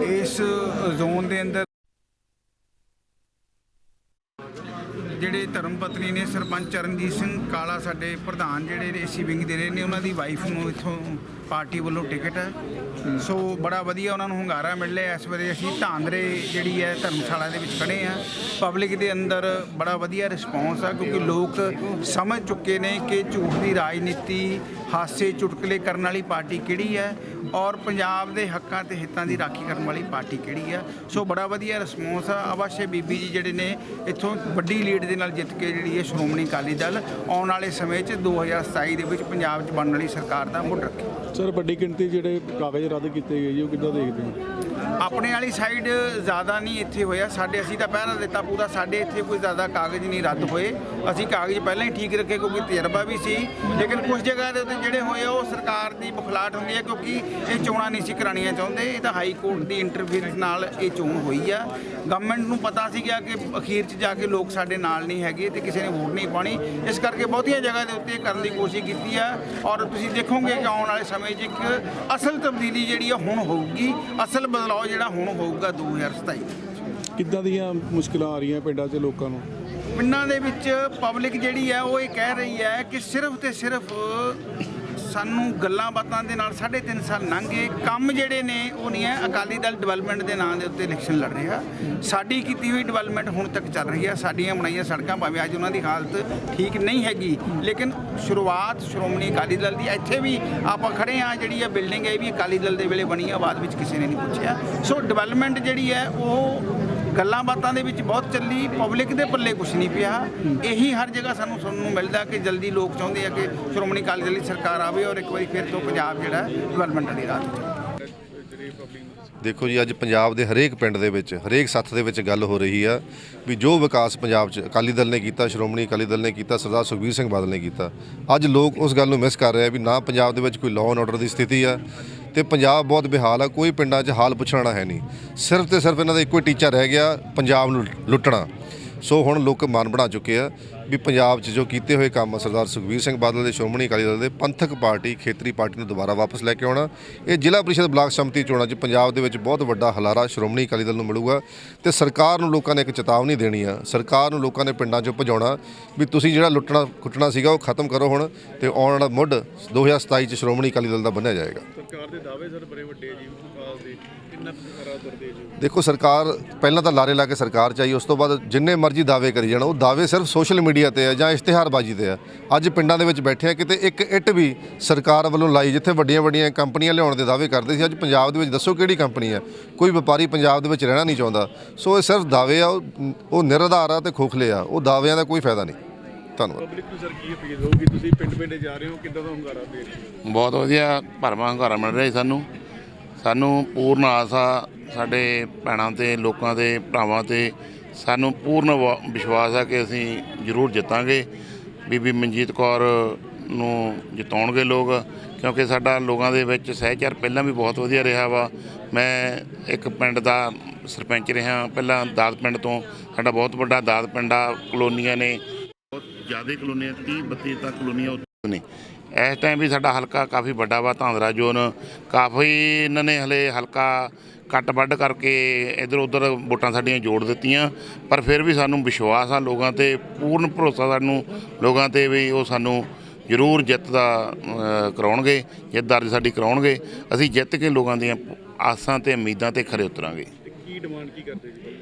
ਇਸ ਜ਼ੋਨ ਦੇ ਅੰਦਰ ਜਿਹੜੇ ਧਰਮ ਪਤਨੀ ਨੇ ਸਰਪੰਚ ਚਰਨਜੀਤ ਸਿੰਘ ਕਾਲਾ ਸਾਡੇ ਪ੍ਰਧਾਨ ਜਿਹੜੇ ਏਸੀ ਵਿੰਗ ਦੇ ਰਹੇ ਨੇ, ਉਹਨਾਂ ਦੀ ਵਾਈਫ ਨੂੰ ਇੱਥੋਂ ਪਾਰਟੀ ਵੱਲੋਂ ਟਿਕਟ ਹੈ। ਸੋ ਬੜਾ ਵਧੀਆ ਉਹਨਾਂ ਨੂੰ ਹੁੰਗਾਰਾ ਮਿਲ ਰਿਹਾ ਇਸ ਵੇਲੇ ਅਸੀਂ ਧਾਂਦਰੇ ਜਿਹੜੀ ਹੈ ਧਰਮਸ਼ਾਲਾ ਦੇ ਵਿੱਚ ਖੜੇ ਆ ਪਬਲਿਕ ਦੇ ਅੰਦਰ ਬੜਾ ਵਧੀਆ ਰਿਸਪੌਂਸ ਆ, ਕਿਉਂਕਿ ਲੋਕ ਸਮਝ ਚੁੱਕੇ ਨੇ ਕਿ ਝੂਠ ਦੀ ਰਾਜਨੀਤੀ, ਹਾਸੇ ਚੁਟਕਲੇ ਕਰਨ ਵਾਲੀ ਪਾਰਟੀ ਕਿਹੜੀ ਹੈ ਔਰ ਪੰਜਾਬ ਦੇ ਹੱਕਾਂ ਤੇ ਹਿੱਤਾਂ ਦੀ ਰਾਖੀ ਕਰਨ ਵਾਲੀ ਪਾਰਟੀ ਕਿਹੜੀ ਹੈ। ਸੋ ਬੜਾ ਵਧੀਆ ਰਿਸਪੌਂਸ ਆ। ਅਵਸ਼ਯ ਬੀਬੀ ਜੀ ਜਿਹੜੇ ਨੇ ਇੱਥੋਂ ਵੱਡੀ ਲੀਡ ਦੇ ਨਾਲ ਜਿੱਤ ਕੇ ਜਿਹੜੀ ਹੈ ਸ਼੍ਰੋਮਣੀ ਅਕਾਲੀ ਦਲ ਆਉਣ ਵਾਲੇ ਸਮੇਂ 'ਚ 2027 ਦੇ ਵਿੱਚ ਪੰਜਾਬ 'ਚ ਬਣਨ ਵਾਲੀ ਸਰਕਾਰ ਦਾ ਮੁੱਢ ਰੱਖੇ। ਸਰ, ਵੱਡੀ ਗਿਣਤੀ ਜਿਹੜੇ ਕਾਗਜ਼ ਰੱਦ ਕੀਤੇ ਗਏ ਜੀ, ਉਹ ਕਿੱਦਾਂ ਦੇਖਦੇ ਹੋ? ਆਪਣੇ ਵਾਲੀ ਸਾਈਡ ਜ਼ਿਆਦਾ ਨਹੀਂ ਇੱਥੇ ਹੋਇਆ। ਸਾਡੇ ਅਸੀਂ ਤਾਂ ਪਹਿਰਾ ਦਿੱਤਾ ਪੂਰਾ ਸਾਡੇ ਇੱਥੇ ਕੋਈ ਜ਼ਿਆਦਾ ਕਾਗਜ਼ ਨਹੀਂ ਰੱਦ ਹੋਏ। ਅਸੀਂ ਕਾਗਜ਼ ਪਹਿਲਾਂ ਹੀ ਠੀਕ ਰੱਖੇ ਕਿਉਂਕਿ ਤਜਰਬਾ ਵੀ ਸੀ। ਲੇਕਿਨ ਕੁਝ ਜਗ੍ਹਾ ਦੇ ਉੱਤੇ ਜਿਹੜੇ ਹੋਏ ਆ, ਉਹ ਸਰਕਾਰ ਦੀ ਬਖਲਾਟ ਹੁੰਦੀ ਹੈ ਕਿਉਂਕਿ ਇਹ ਚੋਣਾਂ ਨਹੀਂ ਸੀ ਕਰਾਉਣੀਆਂ ਚਾਹੁੰਦੇ। ਇਹ ਤਾਂ ਹਾਈ ਕੋਰਟ ਦੀ ਇੰਟਰਫੇਰੈਂਸ ਨਾਲ ਇਹ ਚੋਣ ਹੋਈ ਆ। ਗਵਰਨਮੈਂਟ ਨੂੰ ਪਤਾ ਸੀਗਾ ਕਿ ਅਖੀਰ 'ਚ ਜਾ ਕੇ ਲੋਕ ਸਾਡੇ ਨਾਲ ਨਹੀਂ ਹੈਗੇ ਤੇ ਕਿਸੇ ਨੇ ਵੋਟ ਨਹੀਂ ਪਾਣੀ ਇਸ ਕਰਕੇ ਬਹੁਤੀਆਂ ਜਗ੍ਹਾ ਦੇ ਉੱਤੇ ਕਰਨ ਦੀ ਕੋਸ਼ਿਸ਼ ਕੀਤੀ ਆ। ਔਰ ਤੁਸੀਂ ਦੇਖੋਗੇ ਕਿ ਆਉਣ ਵਾਲੇ ਸਮੇਂ 'ਚ ਇੱਕ ਅਸਲ ਤਬਦੀਲੀ ਜਿਹੜੀ ਆ ਹੁਣ ਹੋਊਗੀ। ਅਸਲ ਬਦਲਾਅ ਜਿਹੜਾ ਹੁਣ ਹੋਊਗਾ 2027 ਕਿੱਦਾਂ ਦੀਆਂ ਮੁਸ਼ਕਲਾਂ ਆ ਰਹੀਆਂ ਪਿੰਡਾਂ 'ਚ ਲੋਕਾਂ ਨੂੰ? ਪਿੰਡਾਂ ਦੇ ਵਿੱਚ ਪਬਲਿਕ ਜਿਹੜੀ ਹੈ ਉਹ ਇਹ ਕਹਿ ਰਹੀ ਹੈ ਕਿ ਸਿਰਫ ਤੇ ਸਿਰਫ ਸਾਨੂੰ ਗੱਲਾਂ ਬਾਤਾਂ ਦੇ ਨਾਲ 3.5 ਸਾਲ ਲੰਘ ਗਏ। ਕੰਮ ਜਿਹੜੇ ਨੇ, ਉਹ ਨਹੀਂ ਹੈ। ਅਕਾਲੀ ਦਲ ਡਿਵੈਲਪਮੈਂਟ ਦੇ ਨਾਂ ਦੇ ਉੱਤੇ ਇਲੈਕਸ਼ਨ ਲੜ ਰਿਹਾ। ਸਾਡੀ ਕੀਤੀ ਹੋਈ ਡਿਵੈਲਪਮੈਂਟ ਹੁਣ ਤੱਕ ਚੱਲ ਰਹੀ ਹੈ। ਸਾਡੀਆਂ ਬਣਾਈਆਂ ਸੜਕਾਂ ਭਾਵੇਂ ਅੱਜ ਉਹਨਾਂ ਦੀ ਹਾਲਤ ਠੀਕ ਨਹੀਂ ਹੈਗੀ, ਲੇਕਿਨ ਸ਼ੁਰੂਆਤ ਸ਼੍ਰੋਮਣੀ ਅਕਾਲੀ ਦਲ ਦੀ ਇੱਥੇ ਵੀ ਆਪਾਂ ਖੜੇ ਆ ਜਿਹੜੀ ਇਹ ਬਿਲਡਿੰਗ ਹੈ, ਇਹ ਵੀ ਅਕਾਲੀ ਦਲ ਦੇ ਵੇਲੇ ਬਣੀ ਆ ਬਾਅਦ ਵਿੱਚ ਕਿਸੇ ਨੇ ਨਹੀਂ ਪੁੱਛਿਆ। ਸੋ ਡਿਵੈਲਪਮੈਂਟ ਜਿਹੜੀ ਹੈ, ਉਹ ਗੱਲਾਂ ਬਾਤਾਂ ਦੇ ਵਿੱਚ ਬਹੁਤ ਚੱਲੀ ਪਬਲਿਕ ਦੇ ਪੱਲੇ ਕੁਝ ਨਹੀਂ ਪਿਆ। ਇਹੀ ਹਰ ਜਗ੍ਹਾ ਸਾਨੂੰ ਸੁਣਨ ਨੂੰ ਮਿਲਦਾ ਕਿ ਜਲਦੀ ਲੋਕ ਚਾਹੁੰਦੇ ਆ ਕਿ ਸ਼੍ਰੋਮਣੀ ਅਕਾਲੀ ਦਲ ਦੀ ਸਰਕਾਰ ਆਵੇ ਔਰ ਇੱਕ ਵਾਰੀ ਫਿਰ ਤੋਂ ਪੰਜਾਬ ਜਿਹੜਾ ਡਿਵੈਲਪਮੈਂਟ ਵਾਲੀ ਰਾਹ ਤੇ ਦੇਖੋ ਜੀ, ਅੱਜ ਪੰਜਾਬ ਦੇ ਹਰੇਕ ਪਿੰਡ ਦੇ ਵਿੱਚ, ਹਰੇਕ ਸੱਥ ਦੇ ਵਿੱਚ ਗੱਲ ਹੋ ਰਹੀ ਆ ਵੀ ਜੋ ਵਿਕਾਸ ਪੰਜਾਬ 'ਚ ਅਕਾਲੀ ਦਲ ਨੇ ਕੀਤਾ, ਸ਼੍ਰੋਮਣੀ ਅਕਾਲੀ ਦਲ ਨੇ ਕੀਤਾ, ਸਰਦਾਰ ਸੁਖਬੀਰ ਸਿੰਘ ਬਾਦਲ ਨੇ ਕੀਤਾ, ਅੱਜ ਲੋਕ ਉਸ ਗੱਲ ਨੂੰ ਮਿਸ ਕਰ ਰਹੇ ਆ ਵੀ ਨਾ ਪੰਜਾਬ ਦੇ ਵਿੱਚ ਕੋਈ ਲਾਅ ਐਂਡ ਆਰਡਰ ਦੀ ਸਥਿਤੀ ਆ ਤੇ ਪੰਜਾਬ ਬਹੁਤ ਬਿਹਾਲ ਆ, ਕੋਈ ਪਿੰਡਾਂ 'ਚ ਹਾਲ ਪੁੱਛਣਾ ਹੈ ਨਹੀਂ। ਸਿਰਫ ਤੇ ਸਿਰਫ ਇਹਨਾਂ ਦਾ ਇੱਕੋ ਹੀ ਟੀਚਾ ਰਹਿ ਗਿਆ, ਪੰਜਾਬ ਨੂੰ ਲੁੱਟਣਾ। ਸੋ ਹੁਣ ਲੋਕ ਮਨ ਬਣਾ ਚੁੱਕੇ ਆ। ਵੀ ਪੰਜਾਬ 'ਚ ਜੋ ਕੀਤੇ ਹੋਏ ਕੰਮ ਸਰਦਾਰ ਸੁਖਬੀਰ ਸਿੰਘ ਬਾਦਲ ਦੇ ਸ਼੍ਰੋਮਣੀ ਅਕਾਲੀ ਦਲ ਦੇ ਪੰਥਕ ਪਾਰਟੀ ਖੇਤਰੀ ਪਾਰਟੀ ਨੂੰ ਦੁਬਾਰਾ ਵਾਪਸ ਲੈ ਕੇ ਆਉਣਾ। ਇਹ ਜ਼ਿਲ੍ਹਾ ਪ੍ਰੀਸ਼ਦ ਬਲਾਕ ਸੰਮਤੀ ਚੋਣਾਂ 'ਚ ਪੰਜਾਬ ਦੇ ਵਿੱਚ ਬਹੁਤ ਵੱਡਾ ਹਲਾਰਾ ਸ਼੍ਰੋਮਣੀ ਅਕਾਲੀ ਦਲ ਨੂੰ ਮਿਲੂਗਾ ਤੇ ਸਰਕਾਰ ਨੂੰ ਲੋਕਾਂ ਨੇ ਇੱਕ ਚੇਤਾਵਨੀ ਦੇਣੀ ਆ। ਸਰਕਾਰ ਨੂੰ ਲੋਕਾਂ ਨੇ ਪਿੰਡਾਂ 'ਚੋਂ ਭਜਾਉਣਾ ਵੀ ਤੁਸੀਂ ਜਿਹੜਾ ਲੁੱਟਣਾ ਕੁੱਟਣਾ ਸੀਗਾ ਉਹ ਖਤਮ ਕਰੋ ਹੁਣ ਤੇ ਆਉਣ ਵਾਲਾ ਮੁੱਢ 2027 'ਚ ਸ਼੍ਰੋਮਣੀ ਅਕਾਲੀ ਦਲ ਦਾ ਬੰਨਿਆ ਜਾਏਗਾ। ਸਰਕਾਰ ਦੇ ਦਾਅਵੇ ਸਰ ਬੜੇ ਵੱਡੇ ਜੀ ਵਿਕਾਸ ਦੇ ਕਿੰਨਾ ਕਰਾ ਦਰਦੇ ਜੀ? ਦੇਖੋ ਸਰਕਾਰ ਪਹਿਲਾਂ ਤਾਂ ਲਾਰੇ ਲਾ ਕੇ ਸਰਕਾਰ ਚਾਹੀ ਉਸ ਤੋਂ ਬਾਅਦ ਜਿੰਨੇ ਮਰਜ਼ੀ ਦਾਅਵੇ ਕਰੀ ਜਾਣ ਉਹ ਦਾਅਵੇ ਸਿਰਫ ਸੋਸ਼ਲ ਮੀਡੀਆ ਤੇ ਆ ਜਾਂ ਇਸ਼ਤਿਹਾਰਬਾਜ਼ੀ ਤੇ ਆ ਅੱਜ ਪਿੰਡਾਂ ਦੇ ਵਿੱਚ ਬੈਠੇ ਆ ਕਿਤੇ ਇੱਕ ਇੱਟ ਵੀ ਸਰਕਾਰ ਵੱਲੋਂ ਲਾਈ ਜਿੱਥੇ ਵੱਡੀਆਂ ਵੱਡੀਆਂ ਕੰਪਨੀਆਂ ਲਿਆਉਣ ਦੇ ਦਾਅਵੇ ਕਰਦੇ ਸੀ ਅੱਜ ਪੰਜਾਬ ਦੇ ਵਿੱਚ ਦੱਸੋ ਕਿਹੜੀ ਕੰਪਨੀ ਆ? ਕੋਈ ਵਪਾਰੀ ਪੰਜਾਬ ਦੇ ਵਿੱਚ ਰਹਿਣਾ ਨਹੀਂ ਚਾਹੁੰਦਾ। ਸੋ ਇਹ ਸਿਰਫ ਦਾਅਵੇ ਆ ਉਹ ਨਿਰਧਾਰ ਆ ਤੇ ਖੋਖਲੇ ਆ ਉਹ ਦਾਅਵਿਆਂ ਦਾ ਕੋਈ ਫਾਇਦਾ ਨਹੀਂ। ਧੰਨਵਾਦ। ਪਬਲਿਕ ਨੂੰ ਸਰ ਕੀ ਅਪੀਲ ਹੋਊਗੀ? ਤੁਸੀਂ ਪਿੰਡ ਪਿੰਡ ਜਾ ਰਹੇ ਹੋ ਕਿੱਦਾਂ ਦਾ ਹੁੰਗਾਰਾ ਦੇ ਰਹੇ ਹੋ? ਬਹੁਤ ਵਧੀਆ ਭਰਵਾਂ ਹੰਗਾਰਾ ਮਿਲ ਰਿਹਾ ਸਾਨੂੰ। ਸਾਨੂੰ ਪੂਰਨ ਆਸ ਆ ਸਾਡੇ ਭੈਣਾਂ ਤੇ ਲੋਕਾਂ ਦੇ ਭਰਾਵਾਂ ਤੇ ਸਾਨੂੰ ਪੂਰਨ ਵਾ- ਵਿਸ਼ਵਾਸ ਆ ਕਿ ਅਸੀਂ ਜ਼ਰੂਰ ਜਿੱਤਾਂਗੇ। ਬੀਬੀ ਮਨਜੀਤ ਕੌਰ ਨੂੰ ਜਿਤਾਉਣਗੇ ਲੋਕ, ਕਿਉਂਕਿ ਸਾਡਾ ਲੋਕਾਂ ਦੇ ਵਿੱਚ ਸਹਿਚਾਰ ਪਹਿਲਾਂ ਵੀ ਬਹੁਤ ਵਧੀਆ ਰਿਹਾ ਵਾ। ਮੈਂ ਇੱਕ ਪਿੰਡ ਦਾ ਸਰਪੰਚ ਰਿਹਾ, ਪਹਿਲਾਂ ਦਾਦ ਪਿੰਡ ਤੋਂ। ਸਾਡਾ ਬਹੁਤ ਵੱਡਾ ਦਾਦ ਪਿੰਡ ਆ, ਕਲੋਨੀਆਂ ਨੇ। ਬਹੁਤ ਜ਼ਿਆਦਾ ਕਲੋਨੀਆਂ 30 32 ਤੱਕ ਕਲੋਨੀਆਂ ਉੱਥੇ ਨੇ। ਇਸ ਟਾਈਮ ਵੀ ਸਾਡਾ ਹਲਕਾ ਕਾਫੀ ਵੱਡਾ ਵਾ, ਧਾਂਦਰਾ ਜ਼ੋਨ। ਕਾਫੀ ਇਹਨਾਂ ਨੇ ਹਲੇ ਹਲਕਾ ਕੱਟ ਵੱਢ ਕਰਕੇ ਇਧਰ ਉਧਰ ਵੋਟਾਂ ਸਾਡੀਆਂ ਜੋੜ ਦਿੱਤੀਆਂ। ਪਰ ਫਿਰ ਵੀ ਸਾਨੂੰ ਵਿਸ਼ਵਾਸ ਆ ਲੋਕਾਂ ਤੇ ਪੂਰਨ ਭਰੋਸਾ ਸਾਨੂੰ ਲੋਕਾਂ ਤੇ ਵੀ ਉਹ ਸਾਨੂੰ ਜ਼ਰੂਰ ਜਿੱਤ ਦਾ ਕਰਾਉਣਗੇ ਜਿੱਤ ਦਰਜ ਸਾਡੀ ਕਰਾਉਣਗੇ। ਅਸੀਂ ਜਿੱਤ ਕੇ ਲੋਕਾਂ ਦੀਆਂ ਆਸਾਂ ਤੇ ਉਮੀਦਾਂ ਤੇ ਖਰੇ ਉਤਰਾਂਗੇ। ਕੀ ਡਿਮਾਂਡ ਕੀ ਕਰਦੇ ਜੀ?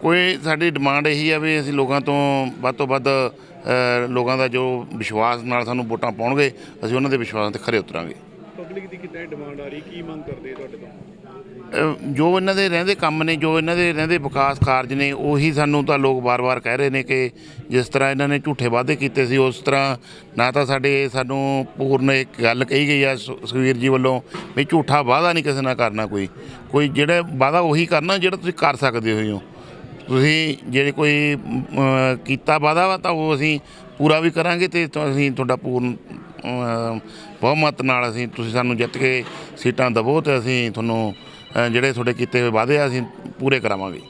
ਕੋਈ ਸਾਡੀ ਡਿਮਾਂਡ ਇਹੀ ਆ ਵੀ ਅਸੀਂ ਲੋਕਾਂ ਤੋਂ ਵੱਧ ਤੋਂ ਵੱਧ ਲੋਕਾਂ ਦਾ ਜੋ ਵਿਸ਼ਵਾਸ ਨਾਲ ਸਾਨੂੰ ਵੋਟਾਂ ਪਾਉਣਗੇ ਅਸੀਂ ਉਹਨਾਂ ਦੇ ਵਿਸ਼ਵਾਸਾਂ ਤੇ ਖਰੇ ਉਤਰਾਂਗੇ। ਪਬਲਿਕ ਦੀ ਕਿੱਦਾਂ ਡਿਮਾਂਡ ਆ ਰਹੀ? ਕੀ ਮੰਗ ਕਰਦੇ ਤੁਹਾਡੇ ਤੋਂ? ਜੋ ਇਹਨਾਂ ਦੇ ਰਹਿੰਦੇ ਕੰਮ ਨੇ, ਜੋ ਇਹਨਾਂ ਦੇ ਰਹਿੰਦੇ ਵਿਕਾਸ ਕਾਰਜ ਨੇ, ਉਹੀ ਸਾਨੂੰ ਤਾਂ ਲੋਕ ਵਾਰ-ਵਾਰ ਕਹਿ ਰਹੇ ਨੇ ਕਿ ਜਿਸ ਤਰ੍ਹਾਂ ਇਹਨਾਂ ਨੇ ਝੂਠੇ ਵਾਅਦੇ ਕੀਤੇ ਸੀ, ਉਸ ਤਰ੍ਹਾਂ ਨਾ ਤਾਂ ਸਾਡੇ ਸਾਨੂੰ ਪੂਰਨ ਇੱਕ ਗੱਲ ਕਹੀ ਗਈ ਆ ਸੁ- ਸੁਖਬੀਰ ਜੀ ਵੱਲੋਂ ਵੀ ਝੂਠਾ ਵਾਅਦਾ ਨਹੀਂ ਕਿਸੇ ਨਾਲ ਕਰਨਾ ਕੋਈ। ਕੋਈ ਜਿਹੜਾ ਵਾਅਦਾ ਉਹੀ ਕਰਨਾ ਜਿਹੜਾ ਤੁਸੀਂ ਕਰ ਸਕਦੇ ਹੋ। ਤੁਸੀਂ ਜਿਹੜੇ ਕੋਈ ਕੀਤਾ ਵਾਅਦਾ ਵਾ ਤਾਂ ਉਹ ਅਸੀਂ ਪੂਰਾ ਵੀ ਕਰਾਂਗੇ ਤੇ ਅਸੀਂ ਤੁਹਾਡਾ ਪੂਰਨ ਅਮ, ਬਹੁਮਤ ਨਾਲ ਅਸੀਂ ਤੁਸੀਂ ਸਾਨੂੰ ਜਿੱਤ ਕੇ ਸੀਟਾਂ ਦਵੋ ਤੇ ਅਸੀਂ ਤੁਹਾਨੂੰ ਅ, ਜਿਹੜੇ ਤੁਹਾਡੇ ਕੀਤੇ ਹੋਏ ਵਾਅਦੇ ਆ ਅਸੀਂ ਪੂਰੇ ਕਰਾਵਾਂਗੇ।